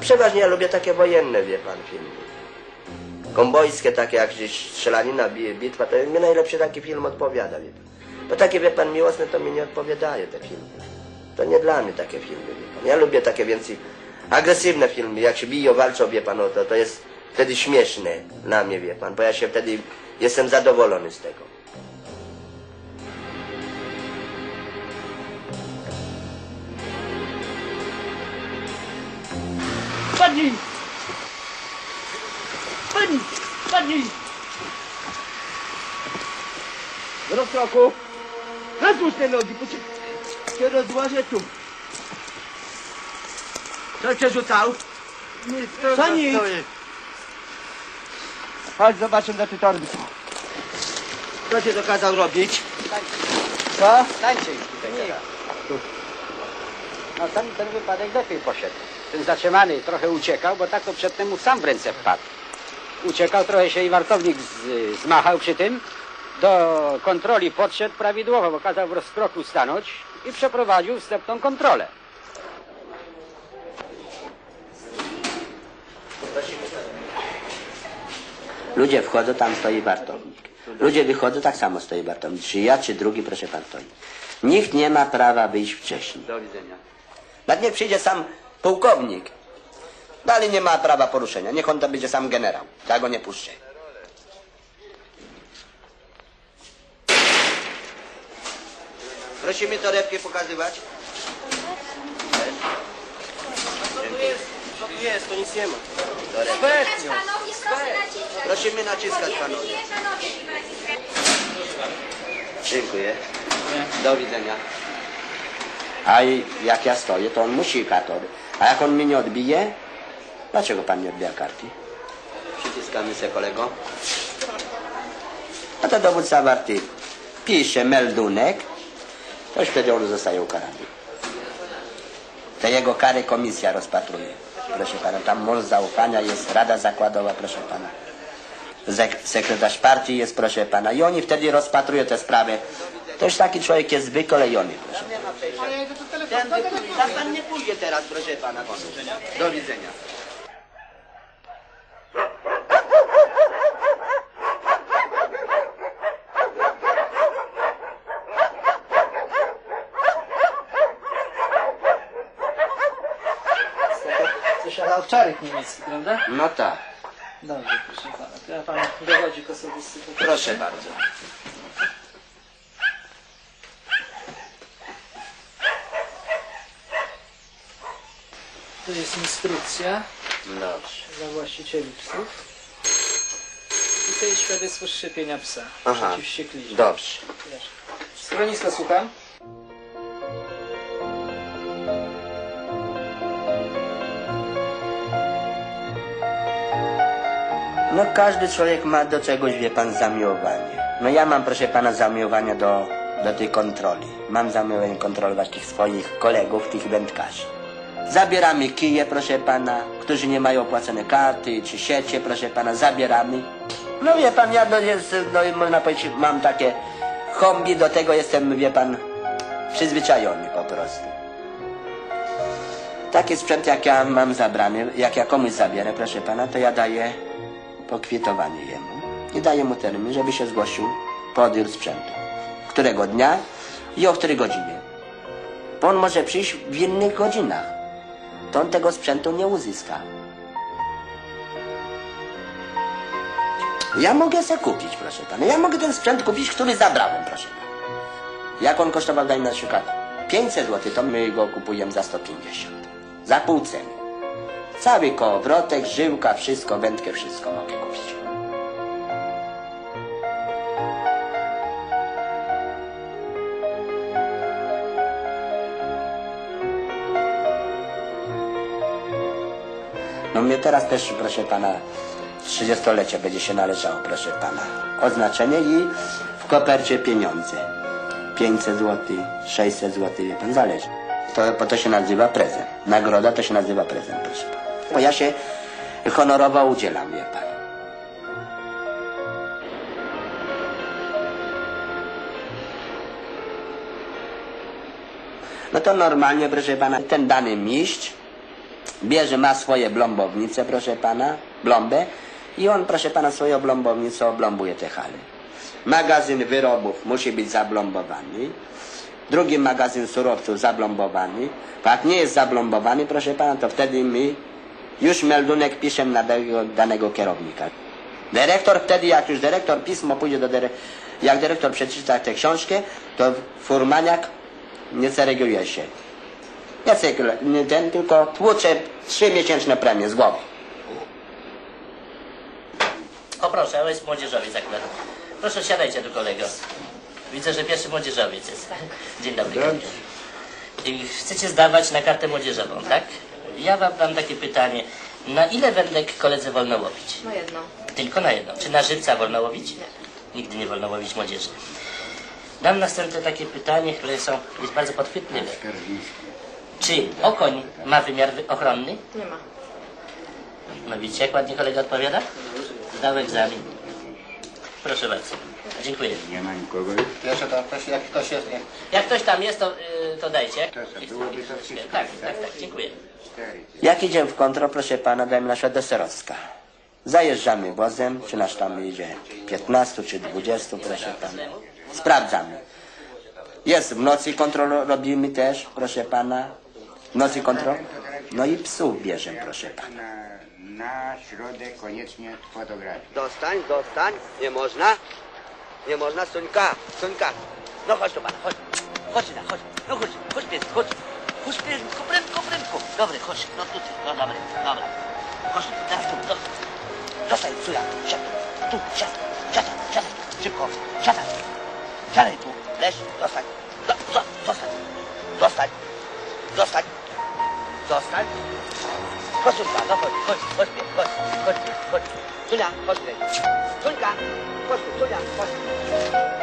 przeważnie ja lubię takie wojenne, wie pan, filmy. Kombojskie, takie jak gdzieś strzelanina, bitwa, to mi najlepszy taki film odpowiada, wie pan. Bo takie, wie pan, miłosne to mi nie odpowiadają te filmy. To nie dla mnie takie filmy, wie pan. Ja lubię takie więcej agresywne filmy, jak się biją, walczą, wie pan, no to, to jest wtedy śmieszne dla mnie, wie pan, bo ja się wtedy jestem zadowolony z tego. Padnij! Padnij! Padnij! Do rozkroku! Rozłóż te nogi, bo cię, cię rozłożę tu. Co przerzucał? Nic, Co nic? Chodź, zobaczymy na te torby. Co cię dokazał robić? Co? Stańcie już tutaj teraz. No ten, ten wypadek lepiej poszedł. Ten zatrzymany trochę uciekał, bo tak to przedtem mu sam w ręce wpadł. Uciekał, trochę się i wartownik z, zmachał przy tym. Do kontroli podszedł prawidłowo, bo kazał w rozkroku stanąć i przeprowadził wstępną kontrolę. Ludzie wchodzą, tam stoi wartownik. Ludzie wychodzą, tak samo stoi wartownik. Czy ja, czy drugi, proszę pan, stoi. Nikt nie ma prawa wyjść wcześniej. Do widzenia. Nawet niech przyjdzie sam pułkownik. Dalej nie ma prawa poruszenia. Niech on to będzie sam generał. Ja go nie puszczę. Prosi mi torebkę pokazywać. Co tu jest? To nic nie ma. Panowie, proszę naciskać. Prosimy naciskać panowie. Dziękuję. Do widzenia. A jak ja stoję, to on musi kartę. A jak on mnie nie odbije, dlaczego pan nie odbija karty? Przyciskamy się kolego. No to dowód zawarty pisze meldunek, to wtedy on zostaje ukarany. Te jego kary komisja rozpatruje. Proszę pana, tam mąż zaufania jest, rada zakładowa, proszę pana. Zek- sekretarz partii jest, proszę pana. I oni wtedy rozpatrują te sprawy. To już taki człowiek jest wykolejony, proszę. Ten, tam pan nie pójdzie teraz, proszę pana. Do widzenia. Ale owczarek niemiecki, prawda? No tak. Dobrze, proszę pana. To ja panu dowodzik osobisty. Proszę bardzo. To jest instrukcja Dobrze. dla właścicieli psów. I to jest świadectwo szczepienia psa Aha. przeciw. Dobrze. Proszę. Schronisko słucham. No każdy człowiek ma do czegoś, wie pan, zamiłowanie. No ja mam, proszę pana, zamiłowanie do, do tej kontroli. Mam zamiłowanie kontrolować tych swoich kolegów, tych wędkarzy. Zabieramy kije, proszę pana, którzy nie mają opłacone karty czy siecie, proszę pana, zabieramy. No wie pan, ja no, jest, no, można powiedzieć, mam takie hobby, do tego jestem, wie pan, przyzwyczajony po prostu. Taki sprzęt, jak ja mam zabrany, jak ja komuś zabierę, proszę pana, to ja daję pokwitowanie jemu i daję mu termin, żeby się zgłosił po odbiór sprzętu. Którego dnia i o której godzinie. Bo on może przyjść w innych godzinach. To on tego sprzętu nie uzyska. Ja mogę sobie kupić, proszę pana. Ja mogę ten sprzęt kupić, który zabrałem, proszę pana. Jak on kosztował, daj na przykład 500 zł, to my go kupujemy za 150. Za pół ceny. Cały kołowrotek, żyłka, wszystko, wędkę, wszystko mogę kupić. No mnie teraz też, proszę pana, 30-lecie będzie się należało, proszę pana. Oznaczenie i w kopercie pieniądze. 500 zł, 600 zł, wie pan, zależy. To, bo to się nazywa prezent. Nagroda to się nazywa prezent, proszę pana. Bo ja się honorowo udzielam, wie pan. No to normalnie, proszę pana, ten dany mistrz bierze, ma swoje blombownice, proszę pana, blombę i on, proszę pana, swoją blombownicą oblombuje te hale. Magazyn wyrobów musi być zablombowany. Drugi magazyn surowców zablombowany. Jak nie jest zablombowany, proszę pana, to wtedy my już meldunek piszemy na danego, danego kierownika. Dyrektor wtedy, jak już dyrektor pismo pójdzie do dyrektora, jak dyrektor przeczyta tę książkę, to furmaniak nie zareaguje się. Jacek, nie ten, tylko tłucze trzy miesięczne premie z głowy. O proszę, to jest młodzieżowiec akurat. Proszę siadajcie tu kolego. Widzę, że pierwszy młodzieżowiec jest. Dzień dobry. I Chcecie zdawać na kartę młodzieżową, tak? Ja wam dam takie pytanie. Na ile wędek koledze wolno łowić? No jedno. Tylko na jedno. Czy na żywca wolno łowić? Nigdy nie wolno łowić młodzieży. Dam następne takie pytanie, które są, jest bardzo podchwytliwe. Czy okoń ma wymiar wy- ochronny? Nie ma. No widzicie, jak ładnie kolega odpowiada? Zdał egzamin. Proszę bardzo. Dziękuję. Nie ma nikogo. Jeszcze to ktoś, jak ktoś jest, nie? Jak ktoś tam jest, to, y, to dajcie. To byłoby to wszystko. Tak, tak, tak, dziękuję. Jak idziemy w kontrol, proszę pana, dajmy na przykład do Serowska. Zajeżdżamy wozem, czy nasz tam idzie 15 czy 20, proszę pana. Sprawdzamy. Jest w nocy kontrol robimy też, proszę pana. Nocy kontrol. No i psów bierzemy, proszę pana. Na, środek koniecznie fotografii. Dostań, dostań. Nie można. Nie można, Sońka, Sońka. No chodź do pana, chodź. Chodź na, chodź. No chodź, chodź pies, chodź. Chodź prędko, prędko, prędko. Dobry, chodź, no tutaj, no dobra, dobra. Chodź, teraz tu, do. Zostań, tu ja, siadaj. Tu, siadaj, siadaj, siadaj. Szybko, siadaj. Siadaj tu, leż, zostań. Chodź, Sońka, no chodź, chodź, chodź, pies, chodź, chodź, pies, chodź. Tunia, chodź, pies. Tuńka, chodź tu, Tunia, chodź. Tunia, chodź.